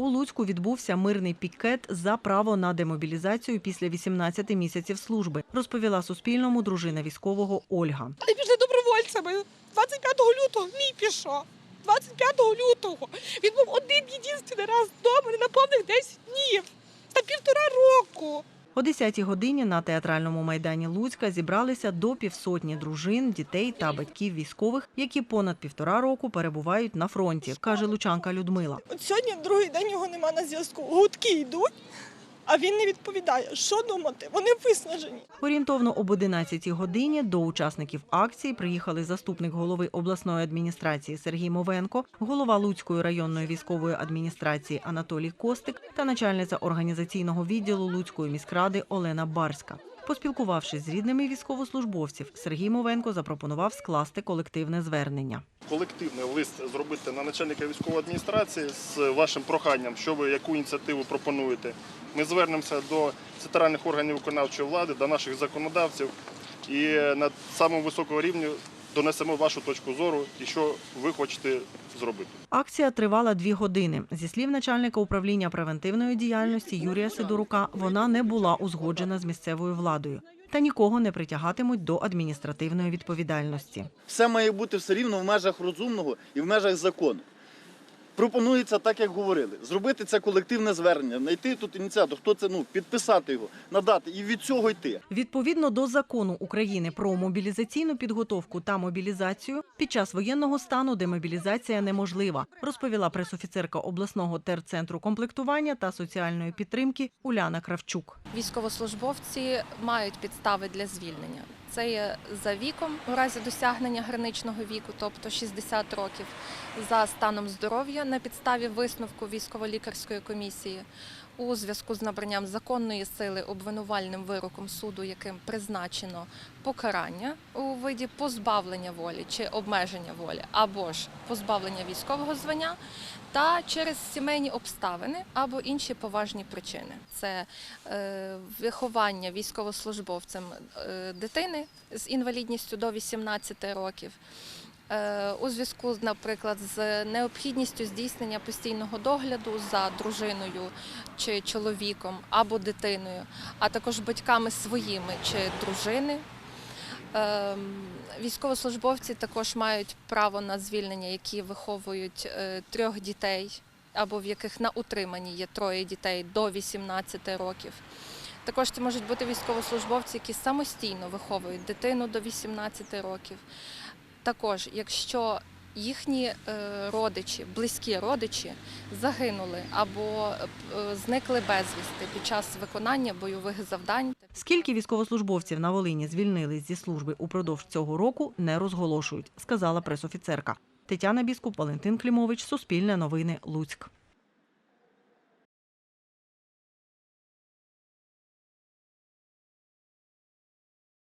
У Луцьку відбувся мирний пікет за право на демобілізацію після 18 місяців служби, розповіла Суспільному дружина військового Ольга. Вони пішли добровольцями. 25 лютого мій пішов. 25 лютого. Він був один єдиний раз вдома на повних 10 днів. Та півтора року. О 10-й годині на театральному майдані Луцька зібралися до півсотні дружин, дітей та батьків військових, які понад півтора року перебувають на фронті, каже лучанка Людмила. От сьогодні другий день його нема на зв'язку. Гудки йдуть, а він не відповідає. Що думати? Вони виснажені. Орієнтовно об 11-й годині до учасників акції приїхали заступник голови обласної адміністрації Сергій Мовенко, голова Луцької районної військової адміністрації Анатолій Костик та начальниця організаційного відділу Луцької міськради Олена Барська. Поспілкувавшись з рідними військовослужбовців, Сергій Мовенко запропонував скласти колективне звернення. колективний лист зробити на начальника військової адміністрації з вашим проханням, що ви яку ініціативу пропонуєте. Ми звернемося до центральних органів виконавчої влади, до наших законодавців і на самому високому рівні донесемо вашу точку зору і що ви хочете зробити. Акція тривала дві години. Зі слів начальника управління превентивної діяльності Юрія Сидорука, вона не була узгоджена з місцевою владою та нікого не притягатимуть до адміністративної відповідальності. Все має бути все рівно в межах розумного і в межах закону. Пропонується так, як говорили, зробити це колективне звернення, знайти тут ініціатор, хто це ну підписати його, надати і від цього йти. Відповідно до закону України про мобілізаційну підготовку та мобілізацію, під час воєнного стану демобілізація неможлива, розповіла пресофіцерка обласного терцентру комплектування та соціальної підтримки Уляна Кравчук. Військовослужбовці мають підстави для звільнення. Це є за віком у разі досягнення граничного віку, тобто 60 років, за станом здоров'я на підставі висновку військово-лікарської комісії у зв'язку з набранням законної сили обвинувальним вироком суду, яким призначено покарання у виді позбавлення волі чи обмеження волі, або ж позбавлення військового звання, та через сімейні обставини або інші поважні причини. Це е, виховання військовослужбовцем е, дитини з інвалідністю до 18 років. Е, У зв'язку, наприклад, з необхідністю здійснення постійного догляду за дружиною чи чоловіком або дитиною, а також батьками своїми чи дружини. Ем, Військовослужбовці також мають право на звільнення, які виховують е, трьох дітей або в яких на утриманні є троє дітей до 18 років. Також це можуть бути військовослужбовці, які самостійно виховують дитину до 18 років. Також, якщо їхні е, родичі, близькі родичі загинули або е, зникли безвісти під час виконання бойових завдань. Скільки військовослужбовців на Волині звільнились зі служби упродовж цього року, не розголошують, сказала пресофіцерка. Тетяна Біскуп, Валентин Клімович, Суспільне новини, Луцьк.